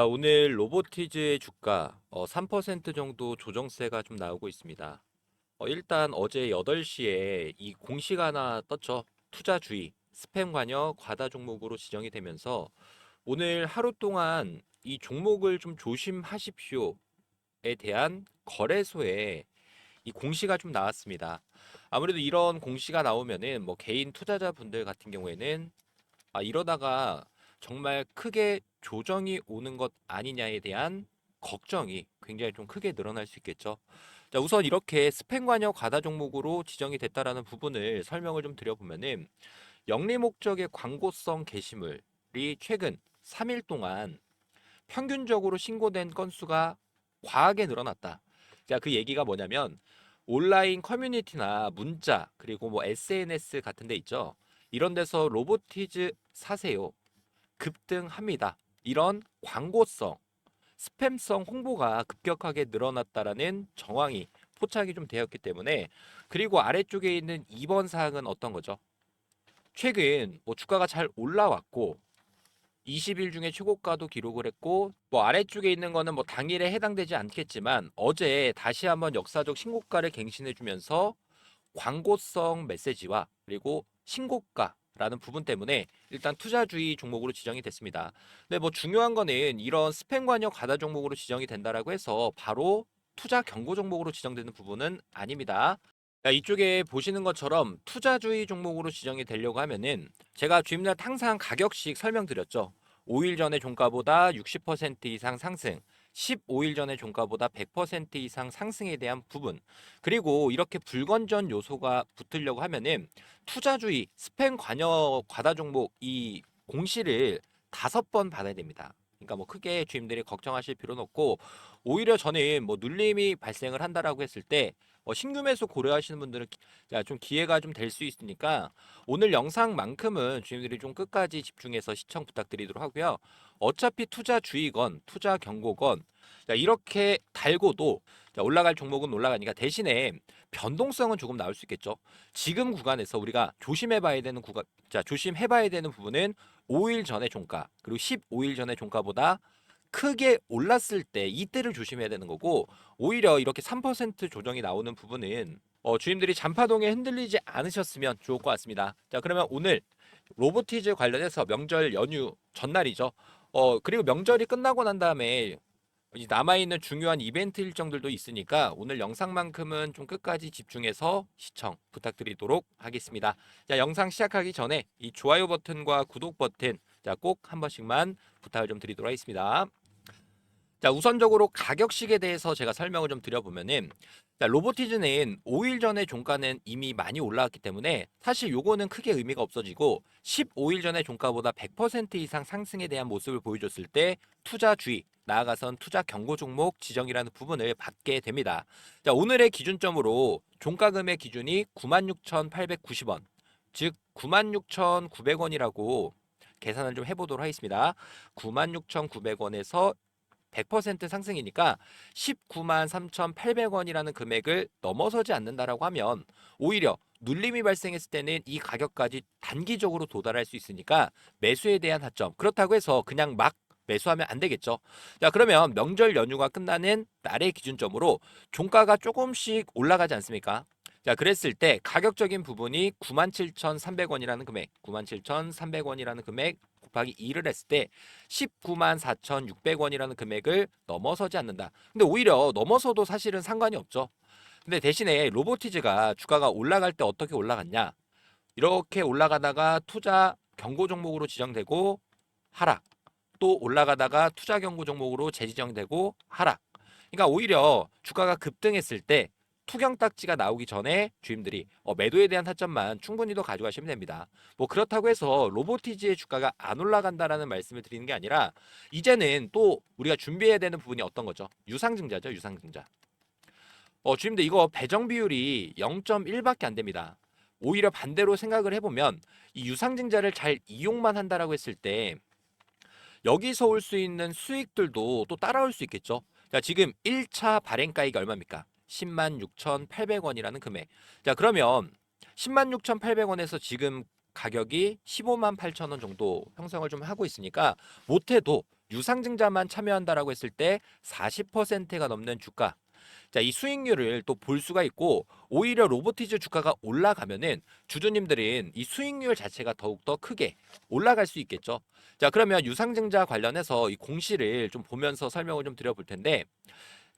자, 오늘 로보티즈의 주가 어, 3% 정도 조정세가 좀 나오고 있습니다. 어, 일단 어제 8시에 이 공시가 하나 떴죠. 투자주의, 스팸 관여 과다 종목으로 지정이 되면서 오늘 하루 동안 이 종목을 좀 조심하십시오에 대한 거래소에 이 공시가 좀 나왔습니다. 아무래도 이런 공시가 나오면은 뭐 개인 투자자분들 같은 경우에는 아, 이러다가 정말 크게 조정이 오는 것 아니냐에 대한 걱정이 굉장히 좀 크게 늘어날 수 있겠죠. 자, 우선 이렇게 스팸 관여 과다 종목으로 지정이 됐다라는 부분을 설명을 좀 드려보면은 영리 목적의 광고성 게시물이 최근 3일 동안 평균적으로 신고된 건수가 과하게 늘어났다. 자, 그 얘기가 뭐냐면 온라인 커뮤니티나 문자 그리고 뭐 SNS 같은 데 있죠. 이런 데서 로보티즈 사세요. 급등합니다. 이런 광고성, 스팸성 홍보가 급격하게 늘어났다라는 정황이 포착이 좀 되었기 때문에 그리고 아래쪽에 있는 2번 사항은 어떤 거죠? 최근 뭐 주가가 잘 올라왔고 20일 중에 최고가도 기록을 했고 뭐 아래쪽에 있는 거는 뭐 당일에 해당되지 않겠지만 어제 다시 한번 역사적 신고가를 갱신해 주면서 광고성 메시지와 그리고 신고가 라는 부분 때문에 일단 투자주의 종목으로 지정이 됐습니다. 근데 뭐 중요한 거는 이런 스팸 관여 과다 종목으로 지정이 된다라고 해서 바로 투자 경고 종목으로 지정되는 부분은 아닙니다. 자, 이쪽에 보시는 것처럼 투자주의 종목으로 지정이 되려고 하면은 제가 주임날 항상 가격씩 설명드렸죠. 5일 전의 종가보다 60% 이상 상승, 15일 전의 종가보다 100% 이상 상승에 대한 부분, 그리고 이렇게 불건전 요소가 붙으려고 하면은 투자주의 스팸 관여 과다 종목 이 공시를 다섯 번 받아야 됩니다. 그러니까 뭐 크게 주임들이 걱정하실 필요는 없고 오히려 저는 뭐 눌림이 발생을 한다라고 했을 때 어, 신규 매수 고려하시는 분들은 좀 기회가 좀 될 수 있으니까 오늘 영상만큼은 주임들이 좀 끝까지 집중해서 시청 부탁드리도록 하고요. 어차피 투자 주의건 투자 경고건 자, 이렇게 달고도 자, 올라갈 종목은 올라가니까 대신에 변동성은 조금 나올 수 있겠죠. 지금 구간에서 우리가 조심해봐야 되는 구간, 자 조심해봐야 되는 부분은 5일 전의 종가 그리고 15일 전의 종가보다 크게 올랐을 때 이때를 조심해야 되는 거고 오히려 이렇게 3% 조정이 나오는 부분은 어, 주임들이 잔파동에 흔들리지 않으셨으면 좋을 것 같습니다. 자 그러면 오늘 로보티즈 관련해서 명절 연휴 전날이죠. 어 그리고 명절이 끝나고 난 다음에 이 남아있는 중요한 이벤트 일정들도 있으니까 오늘 영상만큼은 좀 끝까지 집중해서 시청 부탁드리도록 하겠습니다. 자, 영상 시작하기 전에 이 좋아요 버튼과 구독 버튼 자, 꼭 한 번씩만 부탁을 좀 드리도록 하겠습니다. 자, 우선적으로 가격식에 대해서 제가 설명을 좀 드려보면은 자, 로보티즈는 5일 전에 종가는 이미 많이 올라왔기 때문에 사실 요거는 크게 의미가 없어지고 15일 전에 종가보다 100% 이상 상승에 대한 모습을 보여줬을 때 투자 주의 나아가선 투자 경고 종목 지정이라는 부분을 받게 됩니다. 자, 오늘의 기준점으로 종가 금액 기준이 96,890원, 즉 96,900원이라고 계산을 좀 해보도록 하겠습니다. 96,900원에서 100% 상승이니까 19만 3,800원이라는 금액을 넘어서지 않는다라고 하면 오히려 눌림이 발생했을 때는 이 가격까지 단기적으로 도달할 수 있으니까 매수에 대한 하점. 그렇다고 해서 그냥 막 매수하면 안 되겠죠. 자, 그러면 명절 연휴가 끝나는 날의 기준점으로 종가가 조금씩 올라가지 않습니까? 자, 그랬을 때 가격적인 부분이 97,300원이라는 금액, 97,300원이라는 금액 곱하기 2를 했을 때 19만 4,600원이라는 금액을 넘어서지 않는다. 근데 오히려 넘어서도 사실은 상관이 없죠. 근데 대신에 로보티즈가 주가가 올라갈 때 어떻게 올라갔냐? 이렇게 올라가다가 투자 경고 종목으로 지정되고 하락. 또 올라가다가 투자 경고 종목으로 재지정되고 하락. 그러니까 오히려 주가가 급등했을 때 투경 딱지가 나오기 전에 주임들이 어, 매도에 대한 타점만 충분히 더 가져가시면 됩니다. 뭐 그렇다고 해서 로보티즈의 주가가 안 올라간다라는 말씀을 드리는 게 아니라 이제는 또 우리가 준비해야 되는 부분이 어떤 거죠? 유상증자죠, 유상증자. 어, 주임들 이거 배정 비율이 0.1밖에 안 됩니다. 오히려 반대로 생각을 해보면 이 유상증자를 잘 이용만 한다라고 했을 때 여기서 올 수 있는 수익들도 또 따라올 수 있겠죠. 자, 지금 1차 발행가액이 얼마입니까? 10만 6,800원이라는 금액. 자, 그러면 10만 6,800원에서 지금 가격이 15만 8천 원 정도 형성을 좀 하고 있으니까 못해도 유상증자만 참여한다라고 했을 때 40%가 넘는 주가. 자, 이 수익률을 또 볼 수가 있고 오히려 로보티즈 주가가 올라가면은 주주님들은 이 수익률 자체가 더욱더 크게 올라갈 수 있겠죠. 자, 그러면 유상증자 관련해서 이 공시를 좀 보면서 설명을 좀 드려볼 텐데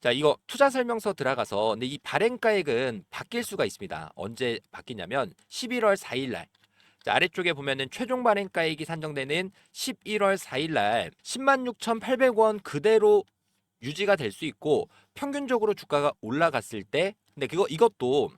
자, 이거 투자 설명서 들어가서 근데 이 발행가액은 바뀔 수가 있습니다. 언제 바뀌냐면 11월 4일 날. 자, 아래쪽에 보면은 최종 발행가액이 산정되는 11월 4일 날 106,800원 그대로 유지가 될 수 있고 평균적으로 주가가 올라갔을 때 근데 그거 이것도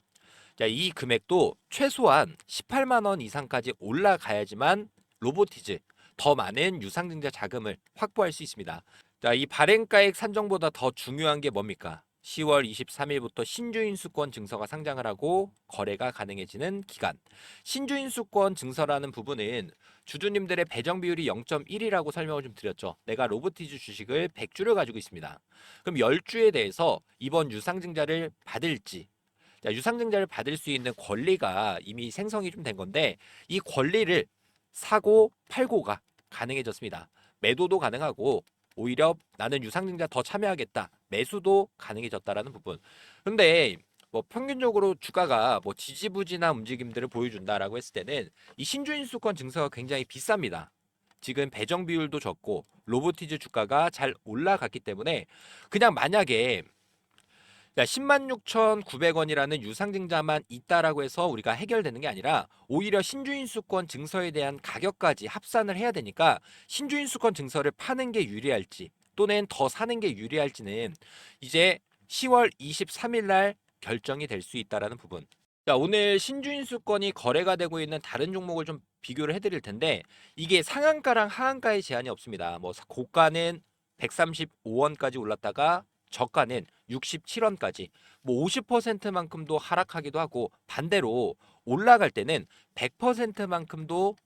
자, 이 금액도 최소한 18만 원 이상까지 올라가야지만 로보티즈 더 많은 유상증자 자금을 확보할 수 있습니다. 자, 이 발행가액 산정보다 더 중요한 게 뭡니까? 10월 23일부터 신주인수권 증서가 상장을 하고 거래가 가능해지는 기간. 신주인수권 증서라는 부분은 주주님들의 배정 비율이 0.1이라고 설명을 좀 드렸죠. 내가 로보티즈 주식을 100주를 가지고 있습니다. 그럼 10주에 대해서 이번 유상증자를 받을지 자, 유상증자를 받을 수 있는 권리가 이미 생성이 좀 된 건데 이 권리를 사고 팔고가 가능해졌습니다. 매도도 가능하고 오히려 나는 유상증자 더 참여하겠다. 매수도 가능해졌다라는 부분. 근데 뭐 평균적으로 주가가 뭐 지지부진한 움직임들을 보여준다라고 했을 때는 이 신주인수권 증서가 굉장히 비쌉니다. 지금 배정 비율도 적고 로보티즈 주가가 잘 올라갔기 때문에 그냥 만약에 10만 6,900원이라는 유상증자만 있다라고 해서 우리가 해결되는 게 아니라 오히려 신주인수권 증서에 대한 가격까지 합산을 해야 되니까 신주인수권 증서를 파는 게 유리할지 또는 더 사는 게 유리할지는 이제 10월 23일 날 결정이 될 수 있다라는 부분. 자, 오늘 신주인수권이 거래가 되고 있는 다른 종목을 좀 비교를 해드릴 텐데 이게 상한가랑 하한가의 제한이 없습니다. 뭐 고가는 135원까지 올랐다가 저가는 67원까지 뭐 50%만큼도 하락하기도 하고 반대로 올라갈 때는 100%만큼도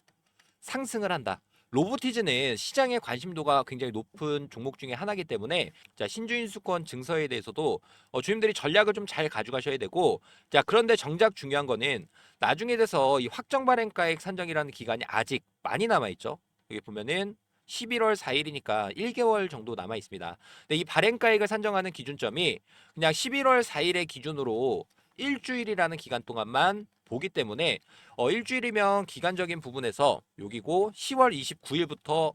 상승을 한다. 로보티즈는 시장의 관심도가 굉장히 높은 종목 중에 하나이기 때문에 자 신주인 수권 증서에 대해서도 어, 주님들이 전략을 좀 잘 가져가셔야 되고 자 그런데 정작 중요한 거는 나중에 돼서 이 확정 발행가액 산정이라는 기간이 아직 많이 남아 있죠. 여기 보면은 11월 4일이니까 1개월 정도 남아 있습니다. 근데 이 발행가액을 산정하는 기준점이 그냥 11월 4일의 기준으로 일주일이라는 기간 동안만 보기 때문에 어 일주일이면 기간적인 부분에서 여기고 10월 29일부터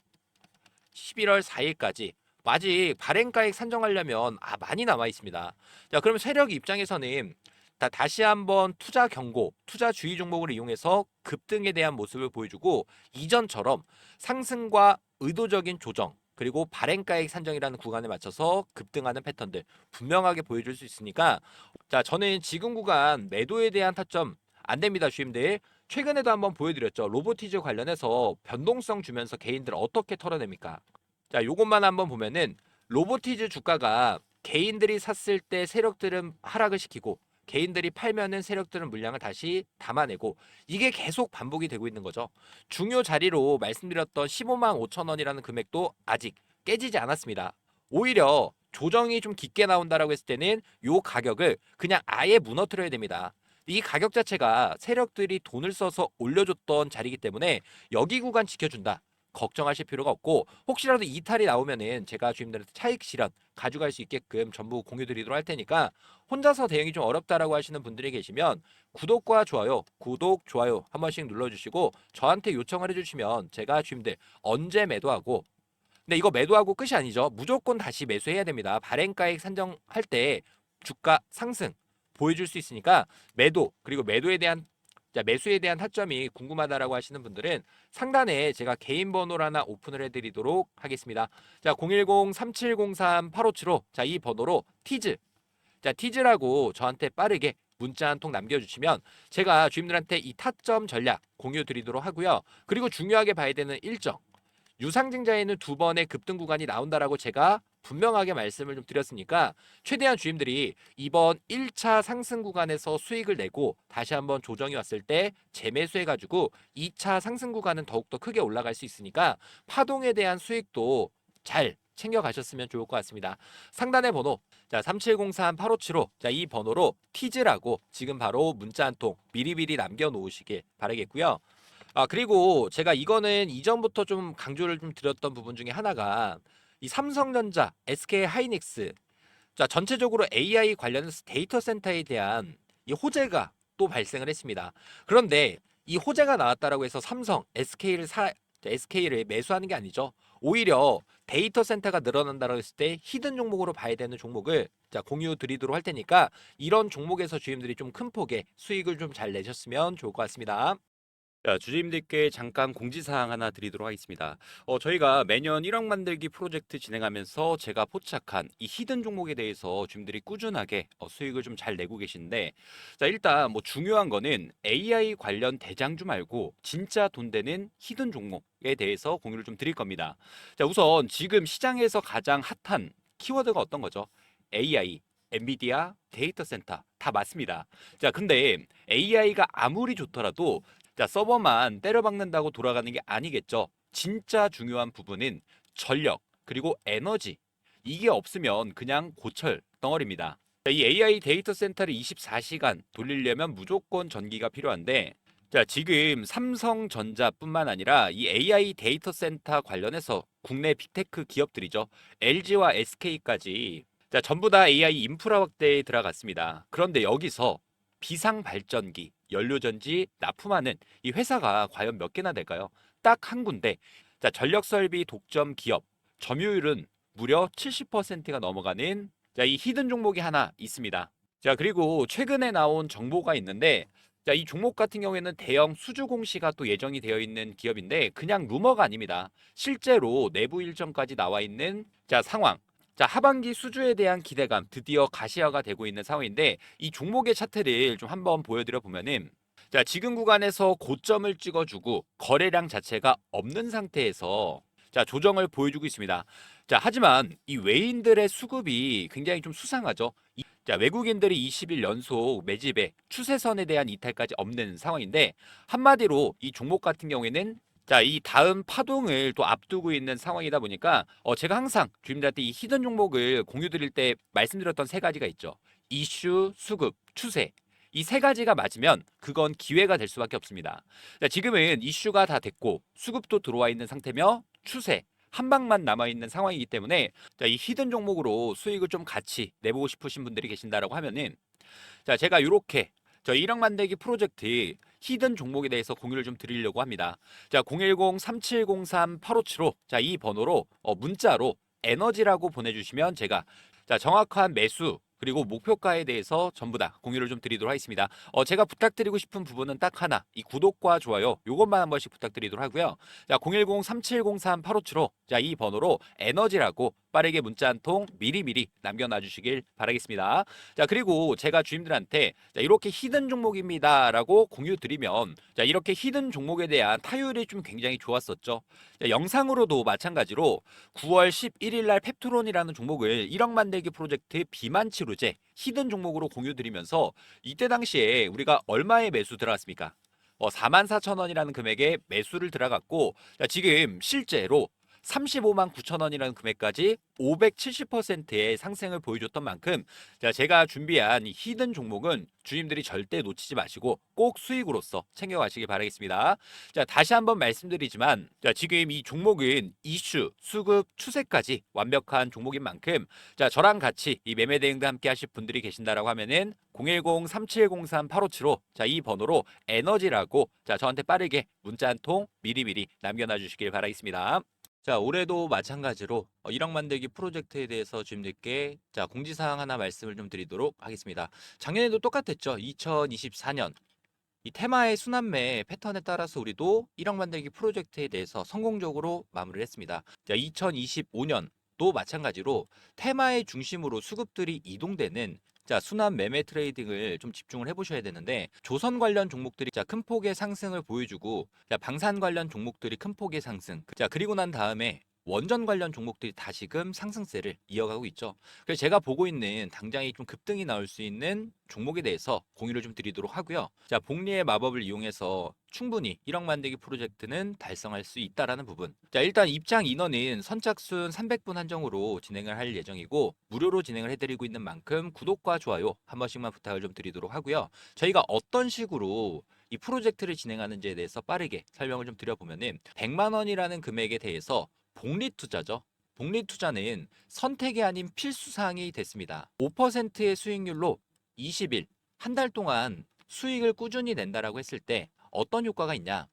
11월 4일까지 아직 발행가액 산정하려면 아 많이 남아 있습니다. 자, 그러면 세력 입장에서는 다, 다시 한번 투자 경고, 투자 주의 종목을 이용해서 급등에 대한 모습을 보여주고 이전처럼 상승과 의도적인 조정 그리고 발행가액 산정이라는 구간에 맞춰서 급등하는 패턴들 분명하게 보여줄 수 있으니까 자 저는 지금 구간 매도에 대한 타점 안 됩니다 주임들. 최근에도 한번 보여드렸죠. 로보티즈 관련해서 변동성 주면서 개인들 어떻게 털어냅니까? 자 요것만 한번 보면은 로보티즈 주가가 개인들이 샀을 때 세력들은 하락을 시키고 개인들이 팔면은 세력들은 물량을 다시 담아내고 이게 계속 반복이 되고 있는 거죠. 중요 자리로 말씀드렸던 15만 5천 원이라는 금액도 아직 깨지지 않았습니다. 오히려 조정이 좀 깊게 나온다라고 했을 때는 요 가격을 그냥 아예 무너뜨려야 됩니다. 이 가격 자체가 세력들이 돈을 써서 올려줬던 자리이기 때문에 여기 구간 지켜준다. 걱정하실 필요가 없고 혹시라도 이탈이 나오면은 제가 주임들한테 차익 실현 가져갈 수 있게끔 전부 공유 드리도록 할 테니까 혼자서 대응이 좀 어렵다라고 하시는 분들이 계시면 구독과 좋아요, 구독, 좋아요 한 번씩 눌러주시고 저한테 요청을 해주시면 제가 주임들 언제 매도하고 근데 이거 매도하고 끝이 아니죠. 무조건 다시 매수해야 됩니다. 발행가액 산정할 때 주가 상승 보여줄 수 있으니까 매도 그리고 매도에 대한 자, 매수에 대한 타점이 궁금하다라고 하시는 분들은 상단에 제가 개인 번호를 하나 오픈을 해드리도록 하겠습니다. 자, 010-3703-8575. 자, 이 번호로 티즈. 자, 티즈라고 저한테 빠르게 문자 한 통 남겨주시면 제가 주임들한테 이 타점 전략 공유 드리도록 하고요. 그리고 중요하게 봐야 되는 일정. 유상증자에는 두 번의 급등 구간이 나온다라고 제가 분명하게 말씀을 좀 드렸으니까 최대한 주임들이 이번 1차 상승 구간에서 수익을 내고 다시 한번 조정이 왔을 때 재매수해 가지고 2차 상승 구간은 더욱더 크게 올라갈 수 있으니까 파동에 대한 수익도 잘 챙겨 가셨으면 좋을 것 같습니다. 상단의 번호 자 3703-8575 자 이 번호로 티즈라고 지금 바로 문자 한 통 미리미리 남겨 놓으시길 바라겠고요. 아 그리고 제가 이거는 이전부터 좀 강조를 좀 드렸던 부분 중에 하나가 이 삼성전자, SK 하이닉스 자, 전체적으로 AI 관련 데이터 센터에 대한 이 호재가 또 발생을 했습니다. 그런데 이 호재가 나왔다라고 해서 삼성, SK를 사 SK를 매수하는 게 아니죠. 오히려 데이터 센터가 늘어난다고 했을 때 히든 종목으로 봐야 되는 종목을 자, 공유 드리도록 할 테니까 이런 종목에서 주임들이 좀 큰 폭의 수익을 좀 잘 내셨으면 좋을 것 같습니다. 자, 주주님들께 잠깐 공지사항 하나 드리도록 하겠습니다. 어, 저희가 매년 1억 만들기 프로젝트 진행하면서 제가 포착한 이 히든 종목에 대해서 주주님들이 꾸준하게 어, 수익을 좀 잘 내고 계신데, 자, 일단 뭐 중요한 거는 AI 관련 대장주 말고 진짜 돈 되는 히든 종목에 대해서 공유를 좀 드릴 겁니다. 자, 우선 지금 시장에서 가장 핫한 키워드가 어떤 거죠? AI, 엔비디아, 데이터 센터 다 맞습니다. 자, 근데 AI가 아무리 좋더라도 자, 서버만 때려박는다고 돌아가는 게 아니겠죠. 진짜 중요한 부분은 전력, 그리고 에너지. 이게 없으면 그냥 고철 덩어리입니다. 자, 이 AI 데이터 센터를 24시간 돌리려면 무조건 전기가 필요한데, 자, 지금 삼성전자뿐만 아니라 이 AI 데이터 센터 관련해서 국내 빅테크 기업들이죠. LG와 SK까지 자, 전부 다 AI 인프라 확대에 들어갔습니다. 그런데 여기서 비상 발전기, 연료전지 납품하는 이 회사가 과연 몇 개나 될까요? 딱 한 군데. 자, 전력 설비 독점 기업 점유율은 무려 70%가 넘어가는 자, 이 히든 종목이 하나 있습니다. 자, 그리고 최근에 나온 정보가 있는데 자, 이 종목 같은 경우에는 대형 수주 공시가 또 예정이 되어 있는 기업인데 그냥 루머가 아닙니다. 실제로 내부 일정까지 나와 있는 자, 상황. 자, 하반기 수주에 대한 기대감 드디어 가시화가 되고 있는 상황인데 이 종목의 차트를 좀 한번 보여드려 보면은 자, 지금 구간에서 고점을 찍어주고 거래량 자체가 없는 상태에서 자, 조정을 보여주고 있습니다. 자, 하지만 이 외인들의 수급이 굉장히 좀 수상하죠. 이- 자, 외국인들이 20일 연속 매집에 추세선에 대한 이탈까지 없는 상황인데 한마디로 이 종목 같은 경우에는 자, 이 다음 파동을 또 앞두고 있는 상황이다 보니까 어, 제가 항상 주임들한테 이 히든 종목을 공유 드릴 때 말씀드렸던 세 가지가 있죠. 이슈, 수급, 추세. 이 세 가지가 맞으면 그건 기회가 될 수밖에 없습니다. 자, 지금은 이슈가 다 됐고 수급도 들어와 있는 상태며 추세 한 방만 남아 있는 상황이기 때문에 자, 이 히든 종목으로 수익을 좀 같이 내보고 싶으신 분들이 계신다라고 하면은 자, 제가 이렇게 저 1억 만들기 프로젝트 히든 종목에 대해서 공유를 좀 드리려고 합니다. 자, 010-3703-8575. 자, 이 번호로 어, 문자로 에너지라고 보내주시면 제가 자, 정확한 매수 그리고 목표가에 대해서 전부 다 공유를 좀 드리도록 하겠습니다. 어, 제가 부탁드리고 싶은 부분은 딱 하나. 이 구독과 좋아요 요것만 한 번씩 부탁드리도록 하고요. 자, 010-3703-8575. 자, 이 번호로 에너지라고 빠르게 문자 한 통 미리미리 남겨놔 주시길 바라겠습니다. 자, 그리고 제가 주임들한테 자, 이렇게 히든 종목입니다라고 공유 드리면 자, 이렇게 히든 종목에 대한 타율이 좀 굉장히 좋았었죠. 자, 영상으로도 마찬가지로 9월 11일 날 펩토론이라는 종목을 1억 만들기 프로젝트 비만 치 료제 히든 종목으로 공유 드리면서 이때 당시에 우리가 얼마에 매수 들어갔습니까? 어, 44,000원이라는 금액에 매수를 들어갔고 자, 지금 실제로 35만 9천 원이라는 금액까지 570%의 상승을 보여줬던 만큼 자, 제가 준비한 이 히든 종목은 주님들이 절대 놓치지 마시고 꼭 수익으로서 챙겨가시기 바라겠습니다. 자, 다시 한번 말씀드리지만 자, 지금 이 종목은 이슈, 수급, 추세까지 완벽한 종목인 만큼 자, 저랑 같이 이 매매 대응도 함께 하실 분들이 계신다라고 하면은 010-3703-8575 자, 이 번호로 에너지라고 자, 저한테 빠르게 문자 한 통 미리미리 남겨놔 주시길 바라겠습니다. 자, 올해도 마찬가지로 어, 1억 만들기 프로젝트에 대해서 주님들께 자, 공지사항 하나 말씀을 좀 드리도록 하겠습니다. 작년에도 똑같았죠. 2024년. 이 테마의 순환매 패턴에 따라서 우리도 1억 만들기 프로젝트에 대해서 성공적으로 마무리를 했습니다. 자, 2025년도 마찬가지로 테마의 중심으로 수급들이 이동되는 자, 순환 매매 트레이딩을 좀 집중을 해보셔야 되는데 조선 관련 종목들이 자, 큰 폭의 상승을 보여주고 자, 방산 관련 종목들이 큰 폭의 상승. 자, 그리고 난 다음에 원전 관련 종목들이 다시금 상승세를 이어가고 있죠. 그래서 제가 보고 있는 당장이 좀 급등이 나올 수 있는 종목에 대해서 공유를 좀 드리도록 하고요. 자, 복리의 마법을 이용해서 충분히 1억 만들기 프로젝트는 달성할 수 있다라는 부분. 자, 일단 입장 인원은 선착순 300분 한정으로 진행을 할 예정이고 무료로 진행을 해드리고 있는 만큼 구독과 좋아요 한 번씩만 부탁을 좀 드리도록 하고요. 저희가 어떤 식으로 이 프로젝트를 진행하는지에 대해서 빠르게 설명을 좀 드려보면은 100만 원이라는 금액에 대해서 복리 투자죠. 복리 투자는 선택이 아닌 필수 사항이 됐습니다. 5%의 수익률로 20일, 한 달 동안 수익을 꾸준히 낸다라고 했을 때 어떤 효과가 있냐?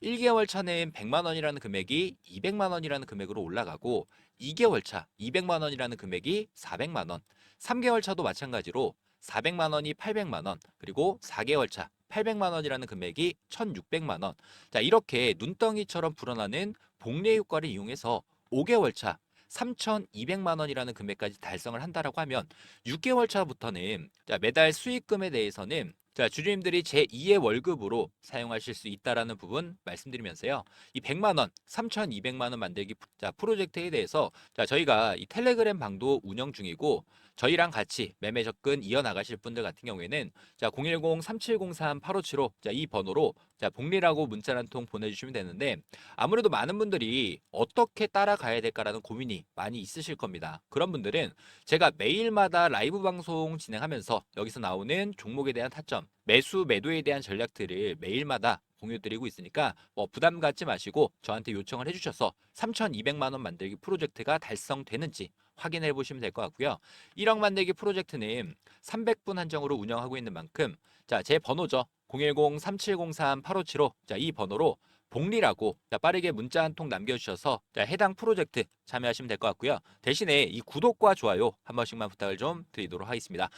1개월 차는 100만 원이라는 금액이 200만 원이라는 금액으로 올라가고 2개월 차 200만 원이라는 금액이 400만 원, 3개월 차도 마찬가지로 400만 원이 800만 원, 그리고 4개월 차 800만 원이라는 금액이 1,600만 원. 자, 이렇게 눈덩이처럼 불어나는 복리 효과를 이용해서 5개월 차 3,200만 원이라는 금액까지 달성을 한다라고 하면 6개월 차부터는 자, 매달 수익금에 대해서는 자, 주주님들이 제2의 월급으로 사용하실 수 있다라는 부분 말씀드리면서요. 이 100만 원, 3,200만 원 만들기 자, 프로젝트에 대해서 자, 저희가 이 텔레그램 방도 운영 중이고 저희랑 같이 매매 접근 이어 나가실 분들 같은 경우에는 자, 010-3703-8575 자, 이 번호로 자, 복리라고 문자 한 통 보내주시면 되는데 아무래도 많은 분들이 어떻게 따라가야 될까라는 고민이 많이 있으실 겁니다. 그런 분들은 제가 매일마다 라이브 방송 진행하면서 여기서 나오는 종목에 대한 타점, 매수, 매도에 대한 전략들을 매일마다 공유드리고 있으니까 뭐 부담 갖지 마시고 저한테 요청을 해주셔서 3,200만 원 만들기 프로젝트가 달성되는지 확인해 보시면 될 것 같고요. 1억 만들기 프로젝트는 300분 한정으로 운영하고 있는 만큼 자, 제 번호죠. 010-3703-8575 자, 이 번호로 복리라고 자, 빠르게 문자 한 통 남겨주셔서 자, 해당 프로젝트 참여하시면 될 것 같고요. 대신에 이 구독과 좋아요 한 번씩만 부탁을 좀 드리도록 하겠습니다.